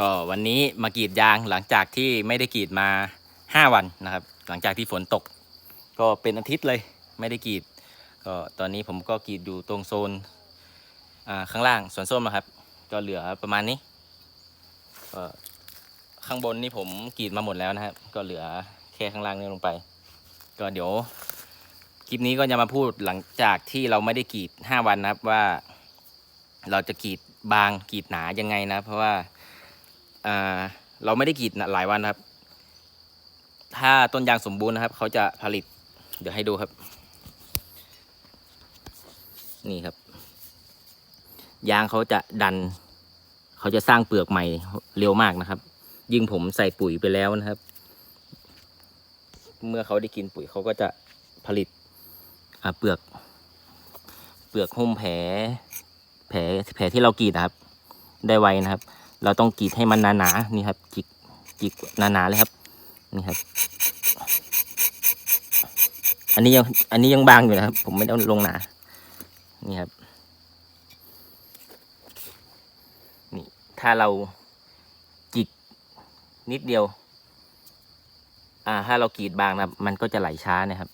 ก็วันนี้มากรีดยางหลังจากที่ไม่ได้กรีดมาห้าวันนะครับ หลังจากที่ฝนตก ก็เป็นอาทิตย์เลยไม่ได้กรีด ก็ตอนนี้ผมก็กรีดอยู่ตรงโซนข้างล่างสวนส้มนะครับ ก็เหลือประมาณนี้ข้างบนนี่ผมกรีดมาหมดแล้วนะครับ ก็เหลือแค่ข้างล่างนี่ลงไป ก็เดี๋ยวคลิปนี้ก็จะมาพูดหลังจากที่เราไม่ได้กรีดห้าวันนะครับว่า เราจะกรีดบางกรีดหนายังไงนะ เพราะว่า เราไม่ได้กรีดหลายวันนะครับ ถ้าต้นยางสมบูรณ์นะครับ เขาจะผลิต เดี๋ยวให้ดูครับ นี่ครับ ยางเขาจะดัน เขาจะสร้างเปลือกใหม่เร็วมากนะครับ ยิ่งผมใส่ปุ๋ยไปแล้วนะครับ เมื่อเขาได้กินปุ๋ยเขาก็จะผลิตเปลือก เปลือกหุ้มแผล แผลแผลที่เรากรีดนะครับ ได้ไวนะครับ เราต้องกรีดให้มันหนาๆนี่ครับจิกจิกหนาๆเลยครับนี่ครับ อันนี้ยังอันนี้ยังบางอยู่นะครับ ผมไม่ได้ลงหนา นี่ครับนี่ถ้าเราจิกนิดเดียว อ่า ถ้าเรากรีดบางนะครับ มันก็จะไหลช้านะครับ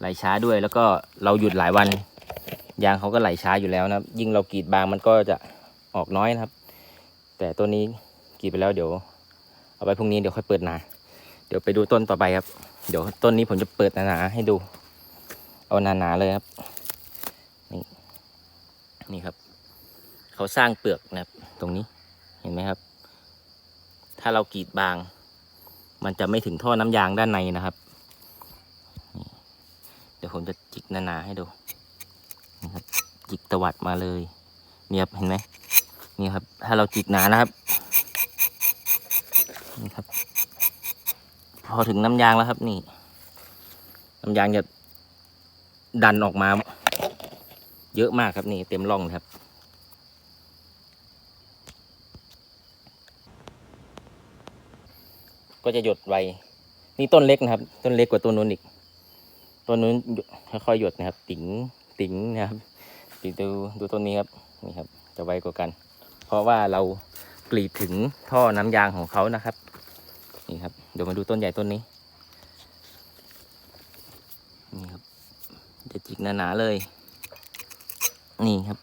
ไหลช้าด้วยแล้วก็เราหยุดหลายวันยางเขาก็ไหลช้าอยู่แล้วนะครับ ยิ่งเรากรีดบางมันก็จะออกน้อยนะครับ แต่ตัวนี้กรีดไปแล้วเดี๋ยว เอาไปพรุ่งนี้เดี๋ยวค่อยเปิดหนา เดี๋ยวไปดูต้นต่อไปครับ เดี๋ยวต้นนี้ผมจะเปิดหนาๆให้ดู เอาหนาๆเลยครับนี่นี่ครับ เขาสร้างเปลือกนะครับ ตรงนี้เห็นไหมครับ ถ้าเรากรีดบาง มันจะไม่ถึงท่อน้ำยางด้านในนะครับเดี๋ยวผมจะจิกหนาๆให้ดูนี่ครับจิกตวัดมาเลยเนี่ครับเห็นไหม นี่ครับ ถ้าเราจิกหนานะครับนี่ครับ พอถึงน้ำยางแล้วครับ นี่ น้ำยางจะดันออกมา เยอะมากครับนี่ เต็มร่องครับก็จะหยดไว นี่ต้นเล็กนะครับ ต้นเล็กกว่าต้นนู้นอีก ต้นนู้นค่อยๆหยดนะครับ ติ๋ง ติ๋งนะครับดูดูต้นนี้ครับ นี่ครับ จะไวกว่ากัน เพราะว่าเรากรีดถึงท่อน้ำยางของเขานะครับ นี่ครับ เดี๋ยวมาดูต้นใหญ่ต้นนี้ นี่ครับจะจิกหนาๆเลย นี่ครับ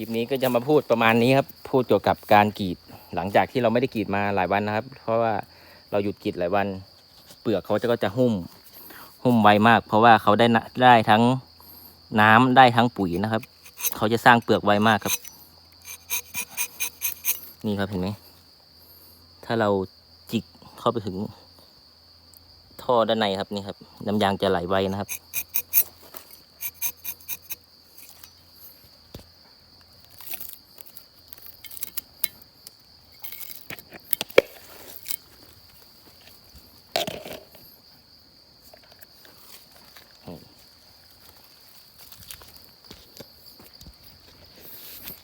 คลิปนี้ก็จะมาพูดประมาณนี้ครับ พูดเกี่ยวกับการกรีด หลังจากที่เราไม่ได้กรีดมาหลายวันนะครับ เพราะว่าเราหยุดกรีดหลายวัน เปลือกเขาจะก็จะหุ้ม หุ้มไวมาก เพราะว่าเขาได้นะได้ทั้งน้ำได้ทั้งปุ๋ยนะครับ เขาจะสร้างเปลือกไวมากครับ นี่ครับเห็นไหม ถ้าเราจิกเข้าไปถึงท่อด้านในครับนี่ครับ น้ำยางจะไหลไวนะครับ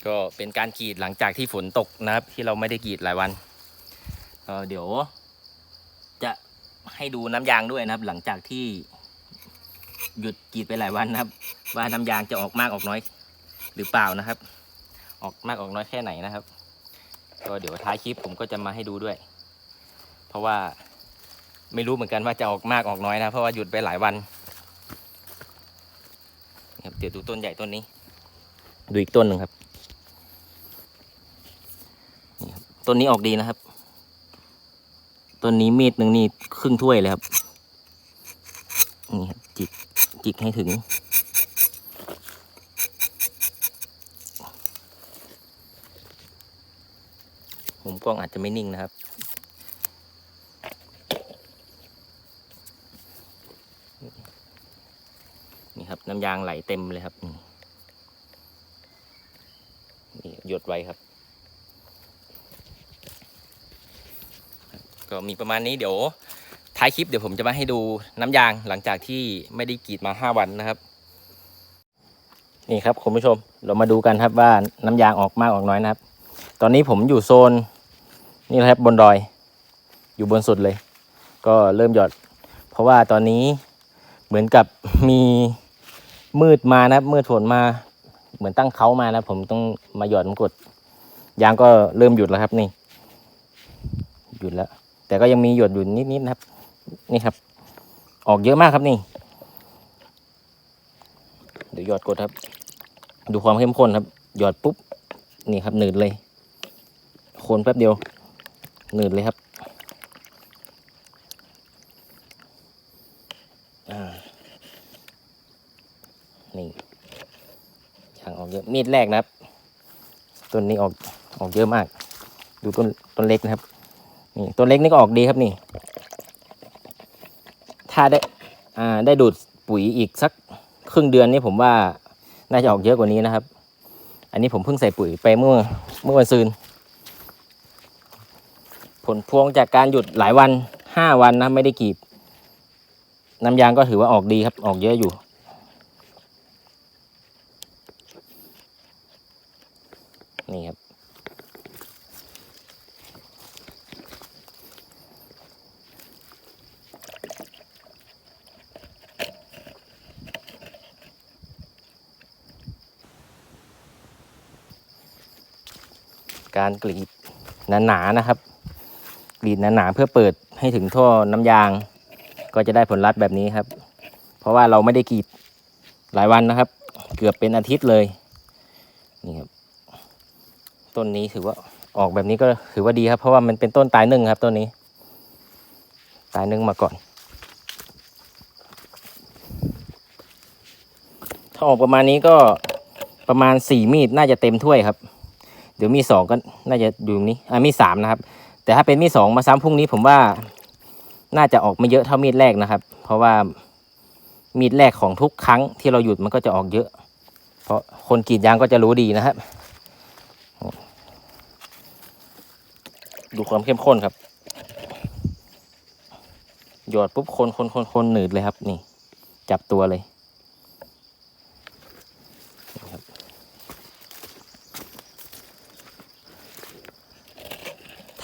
ก็เป็นการกรีดหลังจากที่ฝนตกนะครับ ที่เราไม่ได้กรีดหลายวันเเดี๋ยว จะให้ดูน้ำยางด้วยนะครับ หลังจากที่หยุดกรีดไปหลายวันนะครับ ว่าน้ำยางจะออกมากออกน้อย หรือเปล่านะครับ ออกมากออกน้อยแค่ไหนนะครับ ก็เดี๋ยวท้ายคลิปผมก็จะมาให้ดูด้วย เพราะว่าไม่รู้เหมือนกันว่าจะออกมากออกน้อยนะ เพราะว่าหยุดไปหลายวันครับเดี๋ยวดูต้นใหญ่ต้นนี้ ดูอีกต้นหนึ่งครับ ต้นนี้ออกดีนะครับต้นนี้มีดหนึ่งนี่ครึ่งถ้วยเลยครับนี่ครับจิกจิกให้ถึงมุมกล้องอาจจะไม่นิ่งนะครับ นี่ครับน้ำยางไหลเต็มเลยครับนี่นี่หยดไว้ครับ ก็มีประมาณนี้เดี๋ยวท้ายคลิปเดี๋ยวผมจะมาให้ดูน้ำยางหลังจากที่ไม่ได้กรีดมา 5 วันนะครับ นี่ครับคุณผู้ชมเรามาดูกันครับว่าน้ำยางออกมากออกน้อยนะครับ ตอนนี้ผมอยู่โซนนี่นะครับบนดอย อยู่บนสุดเลย ก็เริ่มหยอด เพราะว่าตอนนี้เหมือนกับมีมืดมานะมืดฝนมา เหมือนตั้งเขามานะผมต้องมาหยอดมันกดยางก็เริ่มหยุดแล้วครับนี่ หยุดแล้ว แต่ก็ยังมีหยดอยู่นิดๆนะครับ นี่ครับ ออกเยอะมากครับนี่เดี๋ยวหยอดกดครับ ดูความเข้มข้นครับหยอดปุ๊บนี่ครับหนืดเลยคนแป๊บเดียว หนืดเลยครับนี่ยางออกเยอะมีดแรกนะครับ ต้นนี้ออกออกเยอะมาก ดูต้นต้นเล็กนะครับ นี่ต้นเล็กนี่ก็ออกดีครับนี่ ถ้าได้อ่าได้ดูดปุ๋ยอีกสักครึ่งเดือนนี่ผมว่าน่าจะออกเยอะกว่านี้นะครับ อันนี้ผมเพิ่งใส่ปุ๋ยไปเมื่อเมื่อวันซืน ผลพวงจากการหยุดหลายวันห้าวันนะไม่ได้กรีดน้ำยางก็ถือว่าออกดีครับ ออกเยอะอยู่ การกรีดหนาๆนะครับ กรีดหนาๆเพื่อเปิดให้ถึงท่อน้ำยาง ก็จะได้ผลลัพธ์แบบนี้ครับ เพราะว่าเราไม่ได้กรีดหลายวันนะครับ เกือบเป็นอาทิตย์เลยนี่ครับต้นนี้ถือว่าออกแบบนี้ก็ถือว่าดีครับ เพราะว่ามันเป็นต้นตายนึ่งครับต้นนี้ ตายนึ่งมาก่อน ถ้าออกประมาณนี้ก็ประมาณสี่มีดน่าจะเต็มถ้วยครับ เดี๋ยวมีสองก็น่าจะอยู่ตรงนี้อ่ามีสามนะครับ แต่ถ้าเป็นมีสองมาซ้ำพรุ่งนี้ผมว่าน่าจะออกไม่เยอะเท่ามีดแรกนะครับ เพราะว่ามีดแรกของทุกครั้งที่เราหยุดมันก็จะออกเยอะ เพราะคนกรีดยางก็จะรู้ดีนะครับ ดูความเข้มข้นครับ หยอดปุ๊บคนคนคนคนหนืดเลยครับ นี่ จับตัวเลย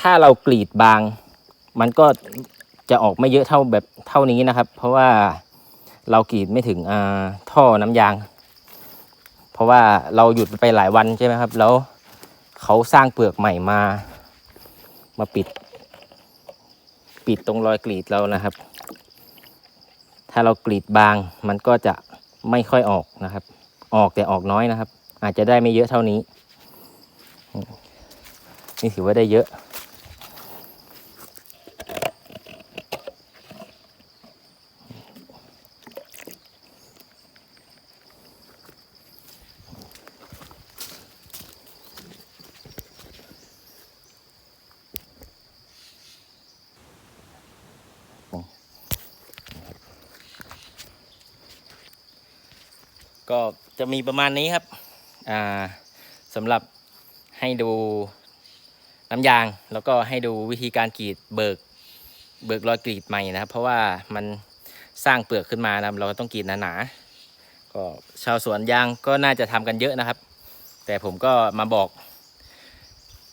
ถ้าเรากรีดบาง มันก็จะออกไม่เยอะเท่าแบบเท่านี้นะครับ เพราะว่าเรากรีดไม่ถึงอ่าท่อน้ำยาง เพราะว่าเราหยุดไปหลายวันใช่ไหมครับ แล้วเขาสร้างเปลือกใหม่มา มาปิด ปิดตรงรอยกรีดเรานะครับ ถ้าเรากรีดบาง มันก็จะไม่ค่อยออกนะครับ ออกแต่ออกน้อยนะครับ อาจจะได้ไม่เยอะเท่านี้ นี่ถือว่าได้เยอะ ก็จะมีประมาณนี้ครับสำหรับให้ดูน้ำยาง แล้วก็ให้ดูวิธีการกรีดเบิกเบิกรอยกรีดใหม่นะครับ เพราะว่ามันสร้างเปลือกขึ้นมานะครับเราก็ต้องกรีดหนาๆก็ชาวสวนยางก็น่าจะทำกันเยอะนะครับ แต่ผมก็มาบอก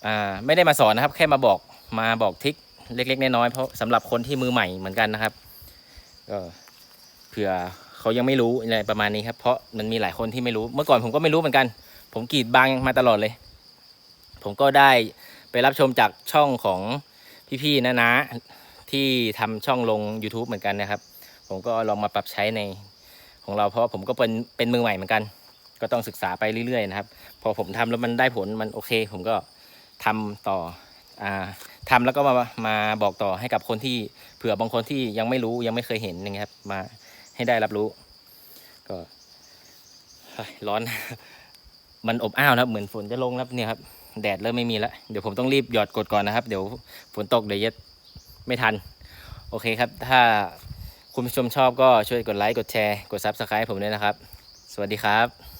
อไม่ได้มาสอนนะครับ แค่มาบอกมาบอกทิคเล็กๆน้อยๆเพราะสำหรับคนที่มือใหม่เหมือนกันนะครับก็เผื่อ เขายังไม่รู้อะไรประมาณนี้ครับ เพราะมันมีหลายคนที่ไม่รู้ เมื่อก่อนผมก็ไม่รู้เหมือนกัน ผมกรีดบางมาตลอดเลย ผมก็ได้ไปรับชมจากช่องของพี่ๆนะนะที่ทำช่องลง YouTube เหมือนกันนะครับ ผมก็ลองมาปรับใช้ในของเราเพราะผมก็เป็นเป็นมือใหม่เหมือนกัน ก็ต้องศึกษาไปเรื่อยๆนะครับ พอผมทำแล้วมันได้ผลมันโอเค ผมก็ทำต่ออ่าทำแล้วก็มามาบอกต่อให้กับคนที่เผื่อบางคนที่ยังไม่รู้ยังไม่เคยเห็นอย่างเงี้ยครับมา ให้ได้รับรู้ ก็ร้อน มันอบอ้าวนะครับ เหมือนฝนจะลงแล้วเนี่ยครับ แดดเริ่มไม่มีแล้ว เดี๋ยวผมต้องรีบหยอดกดก่อนนะครับ เดี๋ยวฝนตกเดี๋ยวจะไม่ทัน โอเคครับ ถ้าคุณผู้ชมชอบก็ช่วยกดไลค์ กดแชร์ กด Subscribe ผมด้วยนะครับ สวัสดีครับ